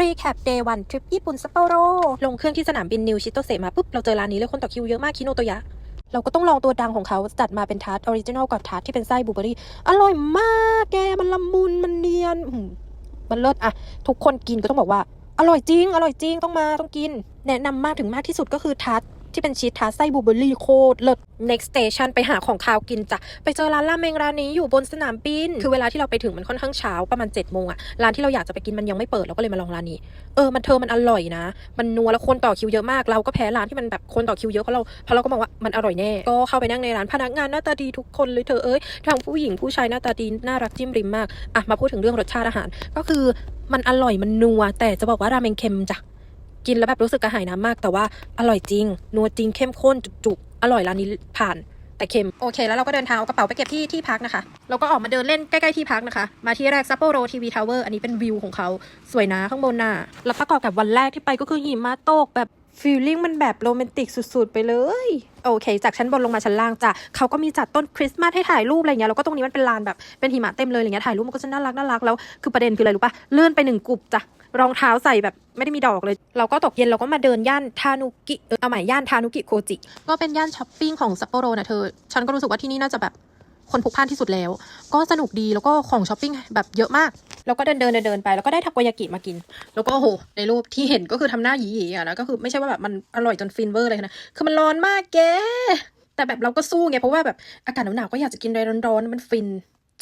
รีแคปเดย์วันทริปญี่ปุ่นซัปโปโรลงเครื่องที่สนามบินนิวชิโตเซมาปุ๊บ เราเจอร้านนี้เลยคนต่อคิวเยอะมากคิโนโตยะ เราก็ต้องลองตัวดังของเขาจัดมาเป็นทาร์ตออริจินอลกับทาร์ตที่เป็นไส้บลูเบอร์รี่ อร่อยมากแกมันละมุนมันเนียนมันเลิศอะทุกคนกินก็ต้องบอกว่า อร่อยจริง อร่อยจริงต้องมาต้องกิน แนะนำมากถึงมากที่สุดก็คือทาร์ต ที่เป็นชีสทาไส้บูเบอร์รี่โคตรเลิศ next station ไปหาของคาวกินจ้ะ ไปเจอร้านราเมงร้านนี้อยู่บนสนามบิน คือเวลาที่เราไปถึงมันค่อนข้างเช้าประมาณ7จ็ดโมงอะร้านที่เราอยากจะไปกินมันยังไม่เปิดเราก็เลยมาลองร้านนี้ เออ มันเธอมันอร่อยนะ มันนัวแล้วคนต่อคิวเยอะมาก เราก็แพ้ร้านที่มันแบบคนต่อคิวเยอะเพราะเราเพราะเราก็มองว่ามันอร่อยแน่ ก็เข้าไปนั่งในร้านพนักงานหน้าตาดีทุกคนเลยเธอเอ้ย ทั้งผู้หญิงผู้ชายหน้าตาดีน่ารักจิ้มริมมาก อะ มาพูดถึงเรื่องรสชาติอาหาร ก็คือมันอร่อยมันนัวแต่จะบอกว่าราเมงเค็มจ้ะ กินแล้วแบบรู้สึกกระหายน้ำมาก แต่ว่าอร่อยจริง นัวจริงเข้มข้นจุกๆ อร่อยร้านนี้ผ่านแต่เค็มโอเค แล้วเราก็เดินทางเอากระเป๋าไปเก็บที่ที่พักนะคะ เราก็ออกมาเดินเล่นใกล้ๆที่พักนะคะ มาที่แรกซัปโปโรทีวีทาวเวอร์อันนี้เป็นวิวของเขาสวยนะข้างบนน่ะแล้วประกอบกับวันแรกที่ไปก็คือหิมะตกแบบ ฟีลลิ่งมันแบบโรแมนติกสุดๆ ไปเลย โอเค จากชั้นบนลงมาชั้นล่างจ้ะเขาก็มีจัดต้นคริสต์มาสให้ถ่ายรูปอะไรเงี้ยแล้วก็ตรงนี้มันเป็นลานแบบเป็นหิมะเต็มเลยอะไรเงี้ยถ่ายรูปมันก็จะน่ารักน่ารักแล้วคือประเด็นคืออะไรรู้ปะเลื่อนไปหนึ่งกลุ่มจ้ะรองเท้าใส่แบบไม่ได้มีดอกเลย เราก็ตกเย็นเราก็มาเดินย่านทานุกิเออเอาใหม่ย่านทานุกิโคจิ ก็เป็นย่านช้อปปิ้งของซัปโปโรนะเธอ ฉันก็รู้สึกว่าที่นี่น่าจะแบบคนพลุกพล่านที่สุดแล้ว ก็สนุกดีแล้วก็ของช้อปปิ้งแบบเยอะมาก แล้วก็เดินเดินเดินเดินไปแล้วก็ได้ทาโกยากิมากิน แล้วก็โหในรูปที่เห็นก็คือทำหน้าหยีๆอะนะก็คือไม่ใช่ว่าแบบมันอร่อยจนฟินเวอร์เลยนะคือมันร้อนมากแกแต่แบบเราก็สู้ไงเพราะว่าแบบอากาศหนาวๆก็อยากจะกินอะไรร้อนๆมันฟิน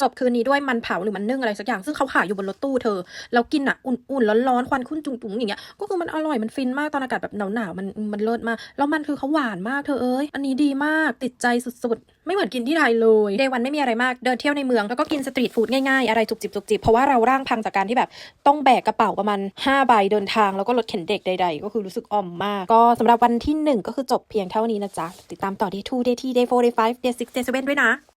จบคืนนี้ด้วยมันเผาหรือมันนึ่งอะไรสักอย่าง ซึ่งเขาขายอยู่บนรถตู้เธอ แล้วกินอะ อุ่นๆร้อนๆควันขึ้นจุ๋งๆอย่างเงี้ย ก็คือมันอร่อยมันฟินมากตอนอากาศแบบหนาวๆมันมันเลิศมาก แล้วมันคือเขาหวานมากเธอเอ้ย อันนี้ดีมากติดใจสุดๆ ไม่เหมือนกินที่ไทยเลยเดวันไม่มีอะไรมากเดินเที่ยวในเมืองแล้วก็กินสตรีทฟู้ดง่ายๆอะไรจุบจิบจุบจิบเพราะว่าเราร่างพังจากการที่แบบต้องแบกกระเป๋าประมาณ5ใบเดินทางแล้วก็รถเข็นเด็กใด ๆ ก็คือรู้สึกอ่อมมาก ก็สำหรับวันที่หนึ่งก็คือจบเพียงเท่านี้นะจ๊ะติดตามต่อ day 2 day 3 day 4 day 5 day 6 day 7ด้วยนะ